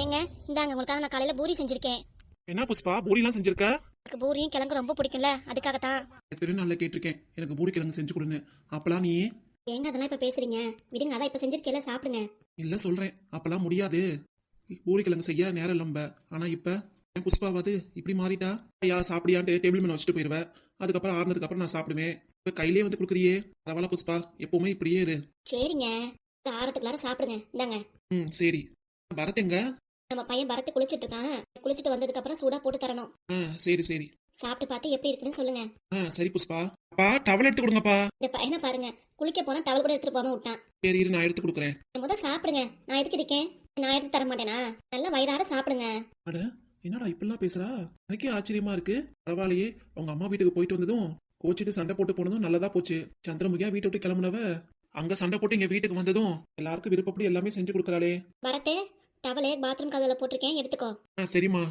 ஏங்க இந்தாங்க உங்களுக்காக நான் காலையில பூரி செஞ்சிருக்கேன். என்ன புஷ்பா பூரிலாம் செஞ்சிருக்க? எனக்கு பூரியும் கிழங்கு ரொம்ப பிடிக்கும்ல அதுக்காகத்தான். எத்தனை நாள்ல கேட்டிருக்கேன். எனக்கு பூரி கிழங்கு செஞ்சு கொடுன்னு. அப்பெல்லாம் நீ? ஏங்க அதெல்லாம் இப்ப பேசுறீங்க? விடுங்க அதான் இப்ப செஞ்சிருக்கேல சாப்பிடுங்க. இல்ல சொல்றேன். அப்பெல்லாம் முடியாது. பூரி கிழங்கு செய்ய நேரம் இல்லம்ப. ஆனா இப்ப என் புஷ்பாவாது இப்படி மாறிட்டா? ஐயா சாப்பிடியான்ட்டு டேபிள் மேல வச்சுட்டு போயிருவேன் அதுக்கப்புறம் ஆறுனதுக்கு அப்புறம் நான் சாப்பிடுவேன். இப்ப கையிலேயே வந்து கொடுக்குறியே? பரவாயில்ல புஷ்பா எப்பவுமே இப்படியே இரு. சரிங்க. இந்த ஆறத்துக்குள்ளார சாப்பிடுங்க. இந்தாங்க. ம் சரி. பரத் எங்க? நம்ம பையன் பரத்து குளிச்சிட்டு இருக்கான். குளிச்சிட்டு வந்ததுக்கு அப்புறம் சூடா போட்டு தரணும். ஆ சரி சரி. சாப்பிட்டு பார்த்து எப்படி இருக்குன்னு சொல்லுங்க. ஆ சரி புஷ்பா. அப்பா டவல் எடுத்து கொடுங்கப்பா. இந்த பையனை பாருங்க. குளிக்க போனா டவல் கூட எடுத்துட்டு போகாம விட்டான். சரி இரு நான் எடுத்து கொடுக்குறேன். முத சாப்பிடுங்க. நான் எதுக்கு இருக்கேன்? நான் எடுத்து தர மாட்டேனா? நல்லா வயிறார சாப்பிடுங்க. அட என்னடா இப்படிலாம் பேசுறா? எனக்கே ஆச்சரியமா இருக்கு. பரவாயில்லையே உங்க அம்மா வீட்டுக்கு போயிட்டு வந்ததும் கோச்சிட்டு சண்டை போட்டு போனதும் நல்லதா போச்சு. சந்திரமுகியா வீட்டை விட்டு கிளம்புனவ? அங்க சண்டை போட்டு இங்க வீட்டுக்கு வந்ததும் எல்லாருக்கும் விருப்பப்படி எல்லாமே செஞ்சு கொடுக்குறாளே. பரத்தே டவலே பாத்ரூம் கதவுல போட்டிருக்கேன் எடுத்துக்கோ. ஆ சரிம்மா.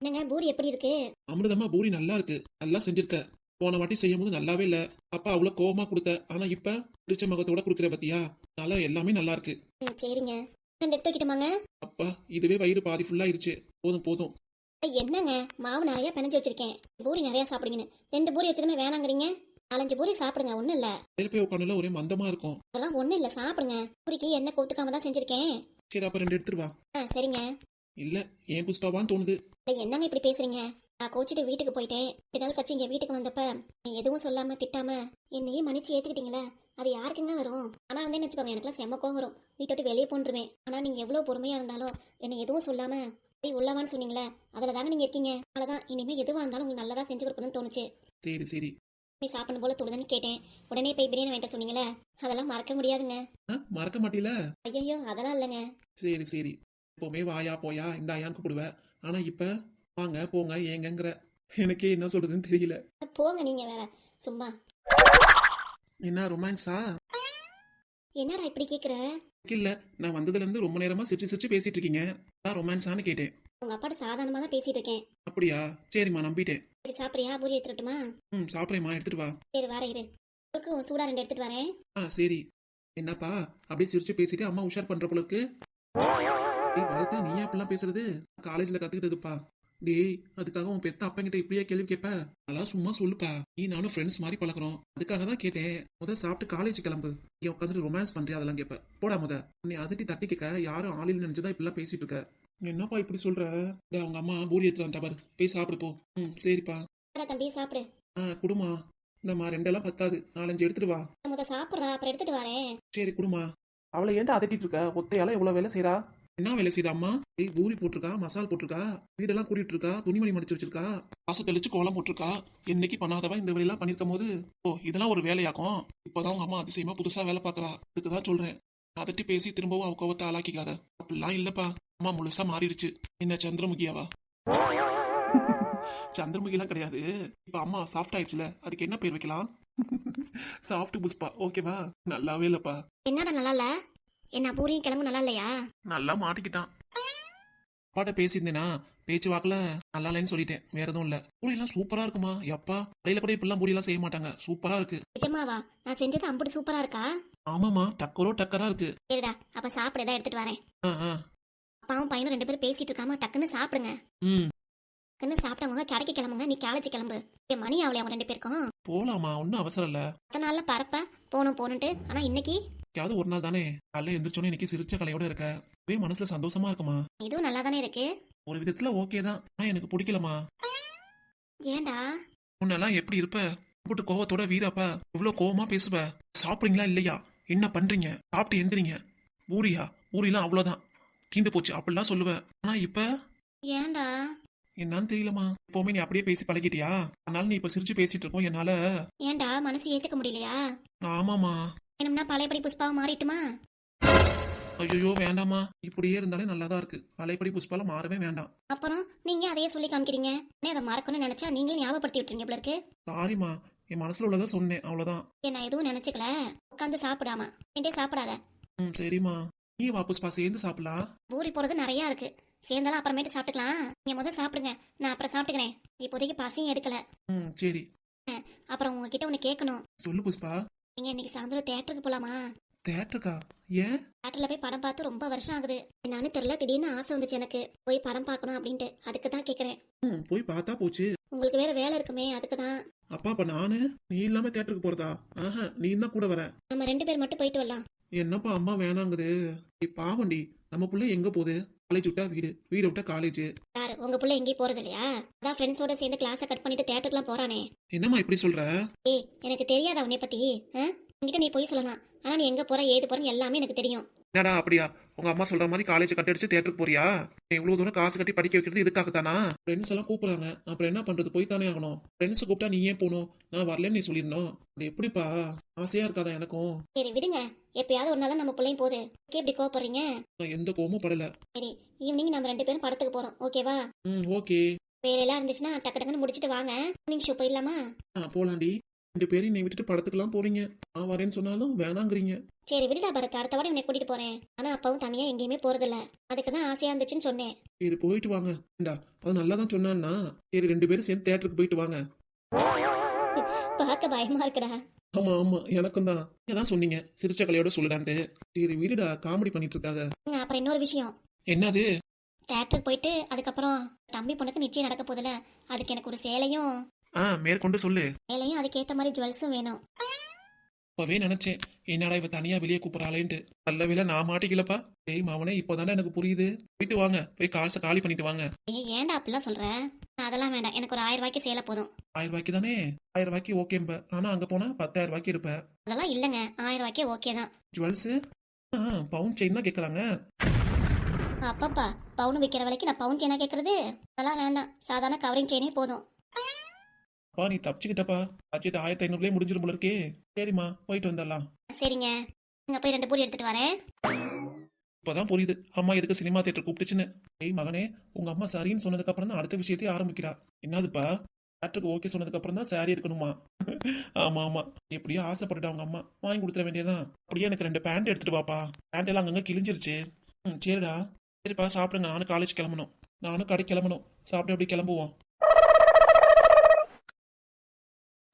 என்னங்க பூரி எப்படி இருக்கு? அமிர்தமா பூரி நல்லா இருக்கு. நல்லா செஞ்சிருக்க. போன வாட்டி செய்யும் போது நல்லாவே இல்ல. அப்பா அவ்வளவு கோவமா கொடுத்த. ஆனா இப்ப பிடிச்ச முகத்தோட குடுக்குற பத்தியா? நல்லா எல்லாமே நல்லா இருக்கு. ம், சரிங்க. ரெண்டு எடுத்து வைக்கட்டுமாங்க? அப்பா இதுவே வயிறு பாதி ஃபுல்லா ஆயிருச்சு. போதும் போதும். என்னங்க? மாவு நிறைய பிணைஞ்சு வச்சிருக்கேன். பூரி நிறைய சாப்பிடுங்கன்னு. ரெண்டு பூரி வச்சதுமே வேணாங்கிறீங்க? நாலஞ்சு பூரி சாப்பிடுங்க ஒண்ணும் இல்ல. வெளில போய் உட்காந்துல ஒரே மந்தமா இருக்கும். அதெல்லாம் ஒண்ணும் இல்ல சாப்பிடுங்க. பூரிக்கு எண்ணெய் கொத்துக்காம தான் செஞ்சிருக்கேன். சரி அப்ப ரெண்டு எடுத்துட்டு வா. ஆ சரிங்க. இல்ல ஏன் புஷ்பாவான்னு தோணுது. ஐ, என்னங்க இப்படி பேசுறீங்க? நான் கோச்சிட்டு வீட்டுக்கு போயிட்டேன். ரெண்டு நாள் கழிச்சு இங்க வீட்டுக்கு வந்தப்ப நீ எதுவும் சொல்லாம திட்டாம என்னையே மன்னிச்சு ஏத்துக்கிட்டீங்களே? அது யாருக்குங்க வரும்? ஆனா வந்து வச்சுக்கோங்க எனக்குலாம் செம்ம கோவம் வரும். வீட்டை விட்டு வெளியே போன்றுவேன். ஆனா நீங்க எவ்வளவு பொறுமையா இருந்தாலும் என்னை எதுவும் சொல்லாம போய் உள்ளவான்னு சொன்னீங்களே அதுல தானே நீங்க இருக்கீங்க. அதனாலதான் இனிமே எதுவா இருந்தாலும் உங்களுக்கு நல்லதா செஞ்சு கொடுக்கணும்னு தோணுச்சு. சரி சரி. நீ சாப்பிடணும் போல தொழுதுன்னு கேட்டேன். உடனே போய் பிரியாணி வாங்கிட்டு சொன்னீங்களே? அதெல்லாம் மறக்க முடியாதுங்க. மறக்க மாட்டீல? ஐயோ அதெல்லாம் இல்லைங்க. சரி சரி. எப்பவுமே வாயா போயா இந்த ஐயான்னு கூப்பிடுவேன் ஆனா இப்ப வாங்க போங்க ஏங்கங்கிற. எனக்கே என்ன சொல்றதுன்னு தெரியல. போங்க நீங்க வேற சும்மா. என்ன ரொமான்ஸா? என்னடா இப்படி கேக்குற? இல்ல நான் வந்ததுல இருந்து ரொம்ப நேரமா சிரிச்சு சிரிச்சு பேசிட்டு இருக்கீங்க. அதான் ரொமான்ஸான்னு கேட்டேன். உங்க அப்பாட்ட சாதாரணமா தான் பேசிட்டு இருக்கேன். அப்படியா? சரிம்மா நம்பிட்டேன். சாப்பிடுறியா? பூரி எடுத்துட்டுமா ம் சாப்பிட்றேம்மா எடுத்துட்டு வா. சரி வர இரு. உங்களுக்கு சூடா ரெண்டு எடுத்துட்டு வரேன். ஆ சரி. என்னப்பா? அப்படியே சிரிச்சு பேசிட்டு அம்மா உஷார் பண்ற போல இருக்கு டேய் வரது நீ ஏன் அப்படிலாம் பேசுறது? காலேஜ்ல கத்துக்கிட்டதுப்பா. டேய் அதுக்காக உன் பெத்த அப்பங்கிட்ட இப்படியே கேள்வி கேட்ப அதெல்லாம் சும்மா சொல்லுப்பா. நீ நானும் ஃப்ரெண்ட்ஸ் மாதிரி பழகுறோம். அதுக்காக தான் கேட்டேன். முத சாப்பிட்டு காலேஜ் கிளம்பு. இங்க உட்காந்துட்டு ரொமான்ஸ் பண்றியா? அதெல்லாம் கேட்ப போடா முத. நீ அதட்டி தட்டி கேட்க யாரும் ஆளில் நினைச்சுதான் இப்படிலாம் பேசிட்டு இருக்க. என்னப்பா இப்படி சொல்ற? டேய், அவங்க அம்மா பூரி எடுத்துட்டு வந்தா பாரு. போய் சாப்பிடு போ. ம் சரிப்பா. தம்பி சாப்பிடு. ஆ குடுமா. இந்தம்மா ரெண்டெல்லாம் பத்தாது. நாலஞ்சு எடுத்துட்டு வா. முத சாப்பிட்றா அப்புறம் எடுத்துட்டு வரேன். சரி குடுமா. அவளை ஏன்டா அதட்டிட்டு இருக்க? ஒத்தையால எவ்வளவு வேலை செய்றா? என்ன வேலை செய்தா அம்மா? ஏய் பூரி போட்டிருக்கா? மசால் போட்டிருக்கா? வீடெல்லாம் கூட்டிட்டு இருக்கா? துணிமணி மடிச்சு வச்சிருக்கா? காசு தெளிச்சு கோலம் போட்டிருக்கா? என்னைக்கு பண்ணாதவ இந்த வேலையெல்லாம் பண்ணிருக்கும் போது? ஓ இதெல்லாம் ஒரு வேலையாக்கும். இப்போதான் உங்க அம்மா அதிசயமா புதுசா வேலை பார்க்கறா. அதுக்கு தான் சொல்றேன். அதட்டி பேசி திரும்பவும் அவ கோவத்தை ஆளாக்கிக்காத. அப்படிலாம் இல்லப்பா. அம்மா முழுசா மாறிடுச்சு. என்ன சந்திரமுகியாவா? சந்திரமுகிலாம் கிடையாது. இப்ப அம்மா சாஃப்ட் ஆயிடுச்சுல. அதுக்கு என்ன பேர் வைக்கலாம்? சாஃப்ட் புஷ்பா ஓகேவா நல்லாவே இல்லப்பா. என்னடா நல்லா இல்ல என்ன பூரியும் கிழங்கும் நல்லா இல்லையா? நல்லா மாட்டிக்கிட்டான். அப்பாட்ட பேசியிருந்தேனா? பேச்சு வாக்குல நல்லா இல்லைன்னு சொல்லிட்டேன். வேற எதுவும் இல்ல. பூரியெல்லாம் சூப்பரா இருக்குமா? எப்பா கடையில கூட இப்படிலாம் பூரியெல்லாம் செய்ய மாட்டாங்க. சூப்பரா இருக்கு. நிஜமாவா? நான் செஞ்சது அம்புட்டு சூப்பரா இருக்கா? ஆமாமா டக்கரோ டக்கரா இருக்கு. சரிடா அப்ப சாப்பிடு ஏதாவது எடுத்துட்டு வரேன். ஆ ஆ. அப்பாவும் பையனும் ரெண்டு பேரும் பேசிட்டு இருக்காம டக்குன்னு சாப்பிடுங்க. ம். டக்குன்னு சாப்பிட்டவங்க கடைக்கு கிளம்புங்க நீ காலேஜ் கிளம்பு. ஏய், மணி ஆகலையா அவங்க ரெண்டு பேருக்கும்? போலாமா ஒன்றும் அவசரம் இல்ல. மத்த நாள்ல பரப்ப போகணும் போகணுன்ட்டு ஆனா இன்னைக்கு? யாவது ஒரு நாள் தானே காலைல எந்திரிச்சோன்னே இன்னைக்கு சிரிச்ச கலையோட இருக்க. ஒரே மனசுல சந்தோஷமா இருக்குமா? இதுவும் நல்லா தானே இருக்கு? ஒரு விதத்துல ஓகே தான். ஆனா எனக்கு பிடிக்கலமா ஏன்டா? முன்னெல்லாம் எப்படி இருப்ப? போட்டு கோவத்தோட வீரப்ப. இவ்வளவு கோவமா பேசுவ. சாப்பிடுறீங்களா இல்லையா? என்ன பண்றீங்க? சாப்பிட்டு எந்திரிங்க. ஊரியா? ஊரிலாம் அவ்வளவுதான் தீந்து போச்சு. அப்படிலாம் சொல்லுவ. ஆனா இப்ப? ஏன்டா? என்னன்னு தெரியலமா எப்பவுமே நீ அப்படியே பேசி பழகிட்டியா? அதனால நீ இப்ப சிரிச்சு பேசிட்டு இருக்கோம் என்னால. ஏன்டா? மனசு ஏத்துக்க முடியலையா? ஆமாமா வேணும்னா பழையபடி புஷ்பாவை மாறிட்டுமா? ஐயோ வேண்டாமா இப்படியே இருந்தாலே நல்லாதான் இருக்கு. பழையபடி புஷ்பால மாறவே வேண்டாம். அப்புறம் நீங்க அதையே சொல்லி காமிக்கிறீங்க? உடனே அதை மறக்கணும்னு நினைச்சா நீங்களே ஞாபகப்படுத்தி விட்டுறீங்க போல இருக்கு. சாரிம்மா என் மனசுல உள்ளதை சொன்னேன் அவ்வளவுதான். நான் எதுவும் நினைச்சுக்கல. உட்காந்து சாப்பிடாம என்கிட்ட சாப்பிடாத. ம் சரிம்மா. நீ வா புஷ்பா சேர்ந்து சாப்பிடலாம் பூரி போறது நிறைய இருக்கு. சேர்ந்தாலும் அப்புறமேட்டு சாப்பிட்டுக்கலாம். நீங்க முதல் சாப்பிடுங்க. நான் அப்புறம் சாப்பிட்டுக்கிறேன். இப்போதைக்கு பசியும் எடுக்கல. ம் சரி. அப்புறம் உங்ககிட்ட ஒன்று கேட்கணும். சொல்லு புஷ்பா. நீங்க இன்னைக்கு சாயந்தரம் தேட்டருக்கு போலாமா? தேட்டருக்கா ஏன்? தேட்டர்ல போய் படம் பார்த்து ரொம்ப வருஷம் ஆகுது. என்னன்னு தெரியல. திடீர்னு ஆசை வந்துச்சு எனக்கு. போய் படம் பார்க்கணும் அப்படின்ட்டு. அதுக்கு தான் கேக்குறேன். ம் போய் பார்த்தா போச்சு. உங்களுக்கு வேற வேலை இருக்குமே அதுக்கு தான். அப்பா அப்ப நானு? நீ இல்லாம தேட்டருக்கு போறதா? ஆஹா நீ தான் கூட வர. நம்ம ரெண்டு பேர் மட்டும் போயிட்டு வரலாம். என்னப்பா அம்மா வேணாங்குது. பாவண்டி நம்ம புள்ள எங்க போகுது? காலேஜ் விட்டா வீடு வீடு விட்டா காலேஜ் யாரு? உங்க புள்ள எங்கேயும் போறது இல்லையா? அதான் ஃப்ரெண்ட்ஸோட சேர்ந்து கிளாஸை கட் பண்ணிட்டு தேட்டருக்குலாம் போறானே. என்னம்மா இப்படி சொல்ற? ஏய் எனக்கு தெரியாதா உன்னை பத்தி? ஆ? உன்கிட்ட நீ போய் சொல்லலாம். ஆனா நீ எங்க போற ஏது போறன்னு எல்லாமே எனக்கு தெரியும். என்னடா அப்படியா? உங்க அம்மா சொல்ற மாதிரி காலேஜ் கட் அடிச்சு தேட்டருக்கு போறியா? நீ இவ்வளவு தூரம் காசு கட்டி படிக்க வைக்கிறது இதுக்காக தானா? ஃப்ரெண்ட்ஸ் எல்லாம் கூப்பிடுறாங்க. அப்புறம் என்ன பண்றது? போய் தானே ஆகணும். ஃப்ரெண்ட்ஸ் கூப்பிட்டா நீ ஏன் போகணும்? நான் வரலன்னு நீ சொல்லிடணும். அது எப்படிப்பா? ஆசையா இருக்காதா எனக்கும்? சரி விடுங்க. எப்பயாவது ஒரு நாள் நம்ம பிள்ளையும் போகுது. ஏன் இப்படி கோவப்படுறீங்க? நான் எந்த கோவமும் படல. சரி ஈவினிங் நம்ம ரெண்டு பேரும் படத்துக்கு போறோம். ஓகேவா ம் ஓகே வேலையெல்லாம் இருந்துச்சுன்னா டக்கு டக்குன்னு முடிச்சிட்டு வாங்க. ஈவினிங் ஷோ போயிடலாமா? ஆ போலாண்டி. ரெண்டு பேரும் நீ விட்டுட்டு படத்துக்குலாம் போறீங்க. நான் வரேன்னு சொன்னாலும் வேணாங்கிறீங்க. சரி விடுடா பரத் அடுத்த வாட்டி உன்னை கூட்டிட்டு போறேன். ஆனா அப்பாவும் தனியா எங்கேயுமே போறதில்ல. அதுக்கு தான் ஆசையா இருந்துச்சுன்னு சொன்னேன். சரி போயிட்டு வாங்க. ஏண்டா அது நல்லா தான் சொன்னான்னா சரி ரெண்டு பேரும் சேர்ந்து தேட்டருக்கு போயிட்டு வாங்க. பார்க்க பயமா இருக்குடா. ஆமா ஆமா எனக்கும் தான். ஏதான் சொன்னீங்க. சிரிச்ச கலையோட சொல்லுடான்ட்டு. சரி விடுடா காமெடி பண்ணிட்டு இருக்காத. ம், அப்புறம் இன்னொரு விஷயம். என்னது? தேட்டருக்கு போயிட்டு அதுக்கப்புறம் தம்பி பொண்ணுக்கு நிச்சயம் நடக்க போதில்ல அதுக்கு எனக்கு ஒரு சேலையும் ஆ மேற்கொண்டு சொல்லு. சேலையும் அதுக்கேத்த மாதிரி ஜுவல்ஸும் வேணும். அப்பவே நினைச்சேன். என்னடா இவ தனியா வெளியே கூப்பிடறாளேன்ட்டு. நல்ல வேளை நான் மாட்டிக்கலப்பா. டேய் மாவனே இப்போதானே எனக்கு புரியுது. போயிட்டு வாங்க. போய் காசை காலி பண்ணிட்டு வாங்க. ஏய் ஏன்டா அப்படிலாம் சொல்ற? அதெல்லாம் வேண்டாம். எனக்கு ஒரு ஆயிரம் ரூபாய்க்கு சேலை போதும். ஆயிரம் ரூபாய்க்கு தானே? ஆயிரம் ரூபாய்க்கு ஓகேம்ப ஆனா அங்க போனா பத்தாயிரம் ரூபாய்க்கு இருப்ப அதெல்லாம் இல்லைங்க. ஆயிரம் ரூபாய்க்கே ஓகே தான். ஜுவல்ஸ்? பவுன் செயின் தான் கேக்குறாங்க. அப்பப்பா பவுன் விற்கிற விலைக்கு நான் பவுன் செயினா கேட்கறது அதெல்லாம் வேண்டாம். சாதாரண கவரிங் செயினே போதும். அப்பா நீ தப்பிச்சுக்கிட்டப்பா. பட்ஜெட் ஆயிரத்தி ஐநூறுலயே முடிஞ்சிரும் போல இருக்கே சரிம்மா போயிட்டு வந்துடலாம். சரிங்க. இங்க போய் ரெண்டு பூரி எடுத்துட்டு வரேன். இப்பதான் புரியுது. அம்மா எதுக்கு சினிமா தியேட்டர் கூப்பிட்டுச்சுன்னு. ஏய் மகனே உங்க அம்மா சரின்னு சொன்னதுக்கு அப்புறம் தான் அடுத்த விஷயத்தையே ஆரம்பிக்கிறா. என்னதுப்பா? தேட்டருக்கு ஓகே சொன்னதுக்கு அப்புறம் தான் சாரி எடுக்கணுமா? ஆமா ஆமா. எப்படியோ ஆசைப்பட்டுட்டா அவங்க அம்மா. வாங்கி கொடுத்துட வேண்டியதான் அப்படியே எனக்கு ரெண்டு பேண்ட் எடுத்துட்டு வாப்பா. பேண்ட் எல்லாம் அங்கங்க கிழிஞ்சிருச்சு. ம் சரிடா. சரிப்பா சாப்பிடுங்க. நானும் காலேஜ் கிளம்பணும். நானும் கடை கிளம்பணும். சாப்பிட்டு அப்படியே கிளம்புவோம்.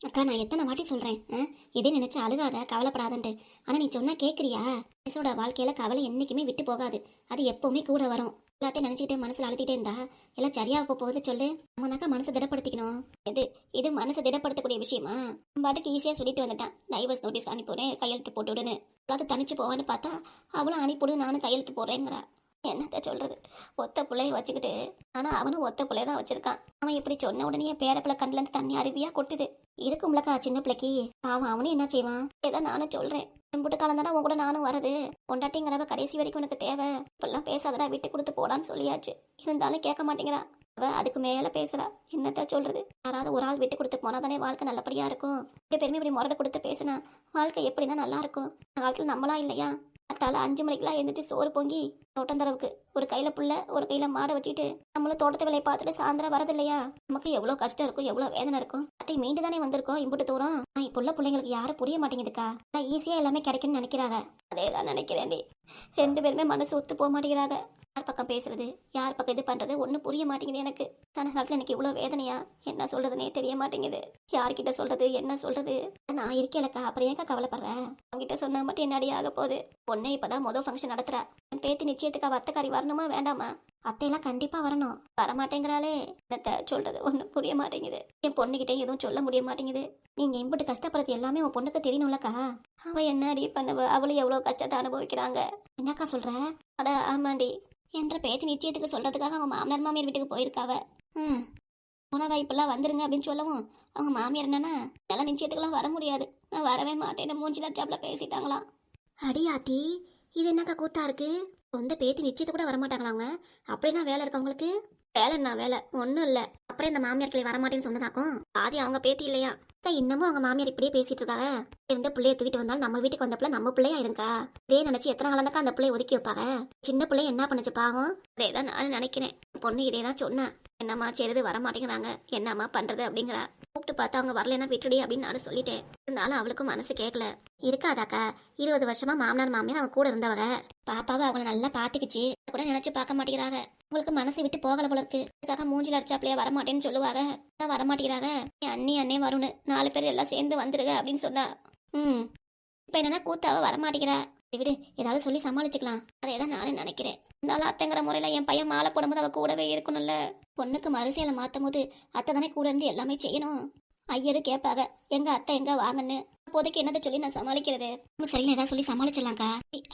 அக்கா நான் எத்தனை வாட்டி சொல்கிறேன் இதே நினச்சி அழுகாத கவலைப்படாதன்ட்டு. ஆனால் நீ சொன்னால் கேட்குறியா மனசோட வாழ்க்கையில் கவலை என்றைக்குமே விட்டு போகாது. அது எப்போவுமே கூட வரும். எல்லாத்தையும் நினச்சிக்கிட்டே மனசில் அழுத்திட்டே இருந்தா எல்லாம் சரியா போகுது சொல்லு. நம்ம தாக்கா மனசை திடப்படுத்திக்கணும். இது இது மனசை திடப்படுத்தக்கூடிய விஷயமா? நம்ம பாட்டுக்கு ஈஸியாக சொல்லிட்டு வந்துட்டான். டைவர்ஸ் நோட்டீஸ் அனுப்பிவிடு கையெழுத்து போட்டு விடுன்னு அதாவது தனிச்சு போவான்னு பார்த்தா அவளும் அனுப்பிவிடு நானும் கையெழுத்து போடுறேங்கிறா. என்னத்த சொல்றது? ஒத்த பிள்ளைய வச்சுக்கிட்டு. ஆனா அவனும் ஒத்த பிள்ளைய தான் வச்சிருக்கான். அவன் இப்படி சொன்ன உடனே பேரப்பிள்ளை கண்ணுல இருந்து தண்ணி அருவியா கொட்டுது. இருக்கும்லக்கா சின்ன பிள்ளைக்கு. பாவம் அவனும் என்ன செய்வான்? ஏதோ நானும் சொல்றேன். எம்புட்டு காலம் தானே உன் கூட நானும் வரது பொண்டாட்டிங்கிறவ கடைசி வரைக்கும் உனக்கு தேவை. இப்பெல்லாம் பேசாதடா விட்டு கொடுத்து போடான்னு சொல்லியாச்சு. இருந்தாலும் கேட்க மாட்டேங்கிறா. அவ அதுக்கு மேல பேசுறா. என்னத்த சொல்றது? யாராவது ஒரு ஆள் விட்டு கொடுத்து போனா தானே வாழ்க்கை நல்லபடியா இருக்கும். ரெண்டு பேருமே இப்படி முரடு கொடுத்து பேசினா வாழ்க்கை எப்படிதான் நல்லா இருக்கும். காலத்துல நம்மளா இல்லையா? அத்தால அஞ்சு மணிக்கெல்லாம் எழுந்துட்டு சோறு பொங்கி தோட்டந்தரவுக்கு ஒரு கையில புள்ள ஒரு கையில மாடை வச்சுட்டு நம்மளும் தோட்டத்து வேலையை பார்த்துட்டு சாயந்தரம் வரது இல்லையா நமக்கு எவ்வளவு கஷ்டம் இருக்கும் எவ்வளவு வேதனை இருக்கும். அத்தை மீண்டு தானே வந்திருக்கோம் இம்புட்டு தூரம். நான் இப்போ உள்ள பிள்ளைங்களுக்கு யாரும் புரிய மாட்டேங்குதுக்கா? நான் ஈஸியா எல்லாமே கிடைக்கும்னு நினைக்கிறாங்க. அதே தான் நினைக்கிறேன் ரெண்டு பேருமே மனசு ஒத்து போக மாட்டேங்கிறாங்க. யார் பக்கம் பேசுறது? யார் பக்கம் இது பண்றது? ஒன்றும் புரிய மாட்டேங்குது எனக்கு. சன காலத்துல எனக்கு இவ்வளோ வேதனையா? என்ன சொல்றதுனே தெரிய மாட்டேங்குது. யார்கிட்ட சொல்றது? என்ன சொல்றது? நான் இருக்கேலக்கா. அப்புறம் ஏக்கா கவலைப்படுற? அவங்ககிட்ட சொன்னா மட்டும் என்னடி ஆக போகுது? பொண்ணே இப்பதான் மொதல் ஃபங்க்ஷன் நடத்துறா. என் பேத்தி நிச்சயத்துக்கு அவ அத்தைக்காரி வரணுமா வேண்டாமா? அத்தையெல்லாம் கண்டிப்பா வரணும். வரமாட்டேங்கிறாளே. என்னத்த சொல்றது? ஒன்றும் புரிய மாட்டேங்குது. என் பொண்ணுகிட்ட எதுவும் சொல்ல முடிய மாட்டேங்குது. நீங்க இம்புட்டு கஷ்டப்படுறது எல்லாமே உன் பொண்ணுக்கு தெரியணும்லக்கா. அவ என்னடி பண்ணுவ? அவளும் எவ்வளவு கஷ்டத்தை அனுபவிக்கிறாங்க. என்னக்கா சொல்ற? அட ஆமாண்டி. என்ற பேச்சு நிச்சயத்துக்கு சொல்றதுக்காக அவங்க மாமனார் மாமியார் வீட்டுக்கு போயிருக்காவ. ம். உணவா இப்பெல்லாம் வந்துருங்க அப்படின்னு சொல்லவும் அவங்க மாமியார் என்னன்னா எல்லாம் நிச்சயத்துக்கெல்லாம் வர முடியாது. நான் வரவே மாட்டேன்னு மூஞ்சி லட்சாப்ல பேசிட்டாங்களாம். அடியாத்தி இது என்னக்கா கூத்தா இருக்கு? சொந்த பேத்தி நிச்சயத்தை கூட வரமாட்டாங்களா அவங்க? அப்படின்னா வேலை இருக்கு அவங்களுக்கு வேலை என்ன வேலை. ஒன்றும் இல்லை. அப்புறம் இந்த மாமியார் கிளை வரமாட்டேன்னு சொன்னதாக்கும். பாதி அவங்க பேத்தி இல்லையா? அக்கா, இன்னமும் அவங்க மாமியார் இப்படியே பேசிட்டு இருக்காங்க. எந்த பிள்ளைய தூக்கிட்டு வந்தாலும் நம்ம வீட்டுக்கு வந்த பிள்ளை நம்ம பிள்ளையா இருக்கா இதே நினைச்சு எத்தனை காலந்தாக்கா அந்த பிள்ளைய ஒதுக்கி வைப்பாங்க? சின்ன பிள்ளைய என்ன பண்ணுச்சு பாவம்? அதேதான் நானும் நினைக்கிறேன். பொண்ணு இதே தான் சொன்னேன் என்னம்மா செய்யறது வர மாட்டேங்கிறாங்க என்னம்மா பண்றது அப்படிங்கிறா. கூப்பிட்டு பார்த்தா அவங்க வரலைன்னா விட்டுடி அப்படின்னு நானும் சொல்லிட்டேன். இருந்தாலும் அவளுக்கும் மனசு கேட்கல இருக்காதாக்கா? இருபது வருஷமா மாமனார் மாமியார் அவன் கூட இருந்தவங்க. பாப்பாவை அவங்கள நல்லா பாத்துக்கிச்சு. கூட நினைச்சு பார்க்க மாட்டேங்கிறாங்க. உங்களுக்கு மனசு விட்டு போகல போல இருக்கு. அதுக்காக மூஞ்சில அடிச்சாப்லயே வரமாட்டேன்னு சொல்லுவாங்க வர வரமாட்டேங்கிறாங்க அண்ணி அண்ணே வரும்னு. நாலு பேர் எல்லாம் சேர்ந்து வந்துருங்க அப்படின்னு சொன்னா. ம். இப்போ என்னன்னா கூத்தாவ வரமாட்டேங்கிறா. விடு ஏதாவது சொல்லி சமாளிச்சுக்கலாம். அதை தான் நானே நினைக்கிறேன். இருந்தாலும் அத்தைங்கிற முறையில என் பையன் மாலை போடும்போது அவ கூடவே இருக்கணும்ல. பொண்ணுக்கு மறுசேலை மாத்தும் போது அத்தை தானே கூட இருந்து எல்லாமே செய்யணும். ஐயரு கேட்பாங்க எங்க அத்தை எங்க வாங்கன்னு? அப்போதைக்கு என்னதை சொல்லி நான் சமாளிக்கிறது? நம்ம சரின்னு ஏதாவது சொல்லி சமாளிச்சிடலாம்க்கா.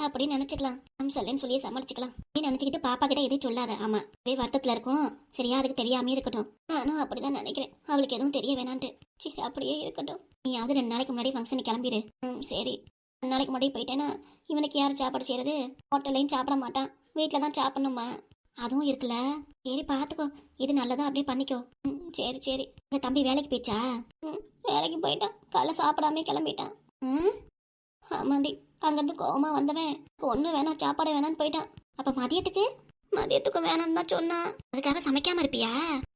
அப்படின்னு நினைச்சுக்கலாம். நம்ம சரின்னு சொல்லி சமாளிச்சுக்கலாம். நீ நினைச்சுக்கிட்டு பாப்பா கிட்ட எதுவும் சொல்லாத. ஆமா அப்படியே வருத்தத்துல இருக்கும். சரியா அதுக்கு தெரியாமே இருக்கட்டும். நானும் அப்படிதான் நினைக்கிறேன். அவளுக்கு எதுவும் தெரிய வேணான்ட்டு. சரி அப்படியே இருக்கட்டும். நீயாவது ரெண்டு நாளைக்கு முன்னாடி ஃபங்க்ஷனுக்கு கிளம்பிடு ம் சரி. ரெண்டு நாளைக்கு முன்னாடி போயிட்டேன்னா இவனுக்கு யார் சாப்பாடு செய்யறது? ஹோட்டல்லையும் சாப்பிட மாட்டான். வீட்டில் தான் சாப்பிடணுமா? அதுவும் இருக்குல்ல. சரி பார்த்துக்கோ இது நல்லதா அப்படியே பண்ணிக்கோ. ம் சரி சரி. இந்த தம்பி வேலைக்கு போயிச்சா? ம் வேலைக்கு போயிட்டான். காலைல சாப்பிடாம கிளம்பிட்டான். ம்? ஆமாண்டி அங்கேருந்து கோவமா வந்தவன். ஒன்று வேணாம் சாப்பாடு வேணான்னு போயிட்டான். அப்போ மதியத்துக்கு? மதியத்துக்கு வேணாம்னு தான் சொன்னான் அதுக்காக சமைக்காம இருப்பியா?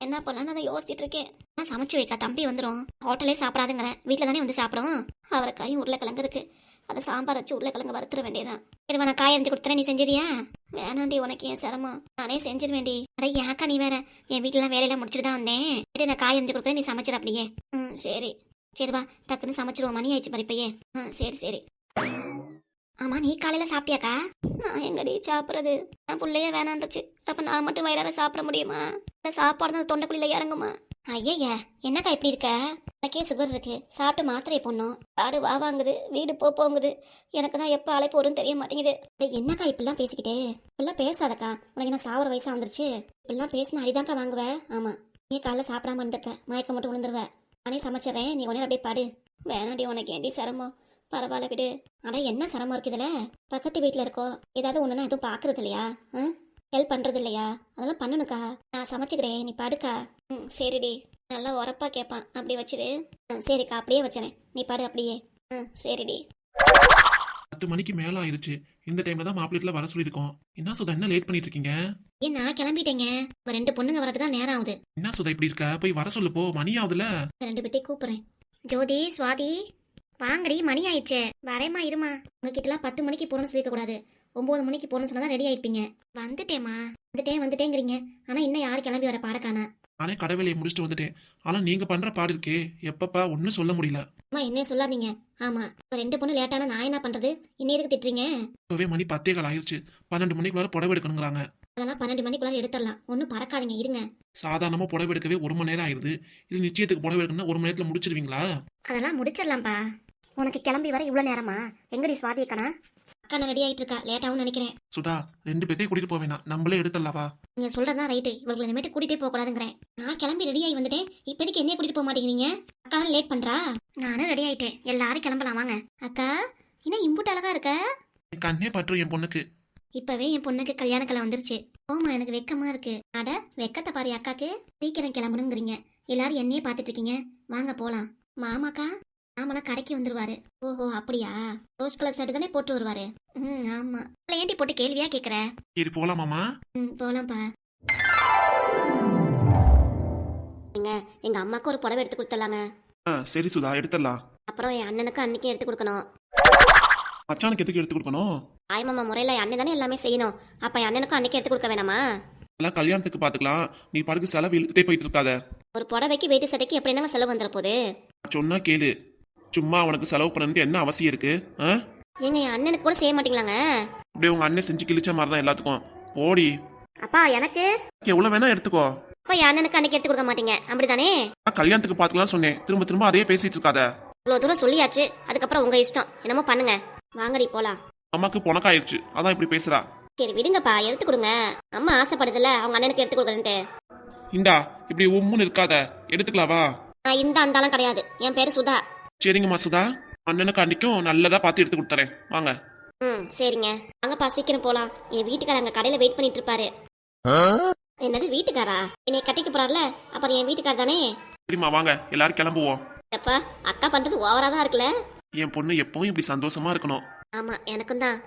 என்ன பண்ணலான்னு அதை யோசிச்சுட்டு இருக்கேன். நான் சமைச்சு வைக்கா தம்பி வந்துடும் ஹோட்டலே சாப்பிடாதுங்கிறேன் வீட்டில் தானே வந்து சாப்பிடும்? அவரைக்காயும் உருளைக்கிழங்கு இருக்கு. அதை சாம்பார் வச்சு உருளைக்கிழங்கு வறுத்துற வேண்டியதான் சரி நான் காய் அரிஞ்சு கொடுத்துறேன் நீ செஞ்சிரியா வேணாண்டி உனக்கு ஏன் சிரமம். நானே செஞ்சிருவேண்டி. அட ஏக்கா நீ வேற. என் வீட்டுல வேலையெல்லாம் முடிச்சுட்டு தான் வந்தேன். சரி நான் காய் அரிஞ்சு கொடுக்குறேன் நீ சமைச்சிட அப்படியே. ம் சரி. சரி வா. டக்குன்னு சமைச்சிருவோம் மணி ஆயிடுச்சு பறிப்பையே ஆ சரி சரி. ஆமா நீ காலையில சாப்பிட்டியாக்கா? நான் எங்கடி சாப்பிட்றது? நான் பிள்ளைய வேணான்றுச்சு. அப்ப நான் மட்டும் வயிறார சாப்பிட முடியுமா? இந்த சாப்பாடு தான் தொண்டைக்குள்ள இறங்குமா? ஐயா என்னக்கா இப்படி இருக்க? எனக்கே சுகர் இருக்கு. சாப்பிட்டு மாத்திரை போடணும். காடு வா வாங்குது வீடு போ போங்குது. எனக்கு தான் எப்போ அழைப்பு வரும்னு தெரிய மாட்டேங்குது. டேய், என்னக்கா இப்படிலாம் பேசிக்கிட்டே? இப்படிலாம் பேசாதக்கா. உனக்கு என்ன சாவர வயசா வந்துருச்சு? இப்படிலாம் பேசினா அடிதாக்கா வாங்குவ? ஆமா. நீ காலைல சாப்பிடாம இருந்திருக்க மயக்கம் மட்டும் விழுந்துருவ. நானே சமைச்சிடறேன். நீ உடனே அப்படியே பாடு. வேணாடி உனக்கு ஏண்டி சிரமம்? பரவாயில்ல விடு. ஆனா என்ன சிரமம் இருக்குதுல பக்கத்து வீட்டில் இருக்கோ? ஏதாவது ஒன்றுனா எதுவும் பார்க்கறது இல்லையா? ஹெல்ப் பண்ணுறது இல்லையா? அதெல்லாம் பண்ணணுக்கா. நான் சமைச்சுக்கிறேன். நீ படுக்கா. ம் சரிடி. நல்லா உரப்பா கேட்பான் அப்படி வச்சிரு. சரிக்கா அப்படியே வச்சுறேன். நீ படு அப்படியே. ம் சரிடி. பத்து மணிக்கு மேல ஆயிருச்சு. இந்த டைம்ல தான் மாப்பிள்ளைல வர சொல்லியிருக்கோம். என்ன சுதா என்ன லேட் பண்ணிட்டு இருக்கீங்க ஏன் நான் கிளம்பிட்டேங்க. உங்க ரெண்டு பொண்ணுங்க வரதுக்கு தான் நேரம் ஆகுது. என்ன சுதா இப்படி இருக்க? போய் வர சொல்லு போ. மணி ஆகுதுல ரெண்டு பேர்த்தையும் கூப்பிடுறேன். ஜோதி சுவாதி வாங்கடி மணி ஆயிடுச்சு. வரேம்மா இருமா. உங்ககிட்டலாம் பத்து மணிக்கு போகணும்னு சொல்லிக்க கூடாது ஒன்பது மணிக்கு போகணும்னு சொன்னா ரெடி ஆயிப்பீங்க வந்துட்டேம்மா. வந்துட்டேன் வந்துட்டேங்கிறீங்க. ஆனா இன்னும் யார் கிளம்பி வர பாடக்கானா? நானே கடை வேலையை முடிச்சுட்டு வந்துட்டேன். ஆனா நீங்க பண்ற பாடு இருக்கே. எப்பப்பா ஒன்னும் சொல்ல முடியல. அம்மா என்ன சொல்லாதீங்க. ஆமா ரெண்டு பொண்ணு லேட்டானா நான் என்ன பண்றது? இன்னேருக்கு திட்டுறீங்க? இப்பவே மணி பத்தே கால் ஆயிருச்சு. பன்னெண்டு மணிக்குள்ளார புடவை எடுக்கணுங்கிறாங்க. அதெல்லாம் பன்னெண்டு மணிக்குள்ள எடுத்துடலாம். ஒன்றும் பறக்காதீங்க இருங்க. சாதாரணமா புடவை எடுக்கவே ஒரு மணி நேரம் ஆயிருது. இது நிச்சயத்துக்கு புடவை எடுக்கணும்னா ஒரு மணி நேரத்துல முடிச்சிருவீங்களா? அதெல்லாம் முடிச்சிடலாம்ப்பா. உனக்கு கிளம்பி வர இவ்வளோ நேரமா? எங்கடி சுவாதி அக்கனா அக்கா நான் ரெடி ஆயிட்டு இருக்கா லேட்டாகவும் நினைக்கிறேன். சுதா ரெண்டு பேர்த்தையும் கூட்டிட்டு வேணாம். நம்மளே எடுத்துடலாவா? நீங்க சொல்றதா ரைட்டு இவங்களை இனிமேட்டு கூட்டிட்டே போக கூடாதுங்கிறேன். நான் கிளம்பி ரெடி ஆகி வந்துட்டேன். இப்போதைக்கு என்ன கூட்டிட்டு போக மாட்டேங்கிறீங்க? அக்கா லேட் பண்றா? நானும் ரெடி ஆயிட்டேன். எல்லாரும் கிளம்பலாம் வாங்க. அக்கா என்ன இம்புட்டு அழகா இருக்க? என் கண்ணே பற்றும் என் பொண்ணுக்கு. இப்பவே என் பொண்ணுக்கு கல்யாண கலை வந்துருச்சு. ஓமா எனக்கு வெக்கமா இருக்கு. அட வெக்கத்தை பாரு அக்காக்கு. சீக்கிரம் கிளம்பணுங்கிறீங்க. எல்லாரும் என்னையே பார்த்துட்டு இருக்கீங்க. வாங்க போலாம். மாமாக்கா மாமலாம் கடைக்கு வந்துருவாரு. ஓஹோ அப்படியா? ரோஸ் கலர் ஷர்ட் தானே போட்டு வருவாரு? ம் ஆமா. ஏன்டி போட்டு கேள்வியா கேக்குற? சரி போலாமாமா ம் போலாம்ப்பா. எங்க எங்க அம்மாக்கு ஒரு புடவை எடுத்து கொடுத்துடலாங்க. ஆ சரி சுதா எடுத்துடலாம். அப்புறம் என் அண்ணனுக்கு அன்னைக்கும் எடுத்து கொடுக்கணும். மச்சானுக்கு எதுக்கு எடுத்து கொடுக்கணும்? ஆயமாமா முறையில் என் அண்ணன் தானே எல்லாமே செய்யணும். அப்ப என் அண்ணனுக்கும் அன்னைக்கு எடுத்து கொடுக்க வேணாமா? எல்லாம் கல்யாணத்துக்கு பாத்துக்கலாம். நீ பாட்டுக்கு செலவு இழுத்துட்டே போயிட்டு இருக்காத. ஒரு புடவைக்கு வேட்டி சட்டைக்கு எப்படி என்னங்க செலவு வந்துட போகுது? சொன்னா கேளு. சும்மா அவனுக்கு செலவு பண்ணணும்னு என்ன அவசியம் இருக்கு? ஆ? ஏங்க என் அண்ணனுக்கு கூட செய்ய மாட்டீங்களாங்க? அப்படியே உங்க அண்ணன் செஞ்சு கிழிச்ச மாதிரி தான் எல்லாத்துக்கும். ஓடி அப்பா எனக்கு? எவ்வளவு வேணா எடுத்துக்கோ. அப்பா என் அண்ணனுக்கு அன்னைக்கு எடுத்து கொடுக்க மாட்டீங்க. அப்படிதானே நான் கல்யாணத்துக்கு பாத்துக்கலாம் சொன்னேன். திரும்ப திரும்ப அதே பேசிட்டு இருக்காத. இவ்வளோ தூரம் சொல்லியாச்சு. அதுக்கப்புறம் உங்க இஷ்டம். என்னமோ பண்ணுங்க. வாங்கடி போலாம். அம்மாக்கு பொணக்காயிருச்சு. அதான் இப்படி பேசுறா. சரி விடுங்கப்பா. எடுத்து கொடுங்க. அம்மா ஆசைப்படுதுல்ல. அவங்க அண்ணனுக்கு எடுத்து கொடுக்குறேன்ட்டு. இந்தா இப்படி உம்முன்னு இருக்காத. எடுத்துக்கலாவா நான் இந்த அந்தாலும் கிடையாது. என் பேரு சுதா. சரிங்கம்மா சுதா அண்ணனுக்கு அன்னைக்கும் நல்லதா பார்த்து எடுத்து கொடுத்துறேன். வாங்க. ம் சரிங்க. வாங்கப்பா சீக்கிரம் போலாம். என் வீட்டுக்காரர் அங்க கடையில வெயிட் பண்ணிட்டு இருப்பாரு என்னது வீட்டுக்காரா என்னை கட்டிக்க போறாருல? அப்புறம் என் வீட்டுக்காரர் தானே? சரிம்மா வாங்க. எல்லாரும் கிளம்புவோம். அப்பா அக்கா பண்றது ஓவரா தான் இருக்குல்ல? என் பொண்ணு எப்பவும் இப்படி சந்தோஷமா இருக்கணும். ஆமா எனக்கும் தான்.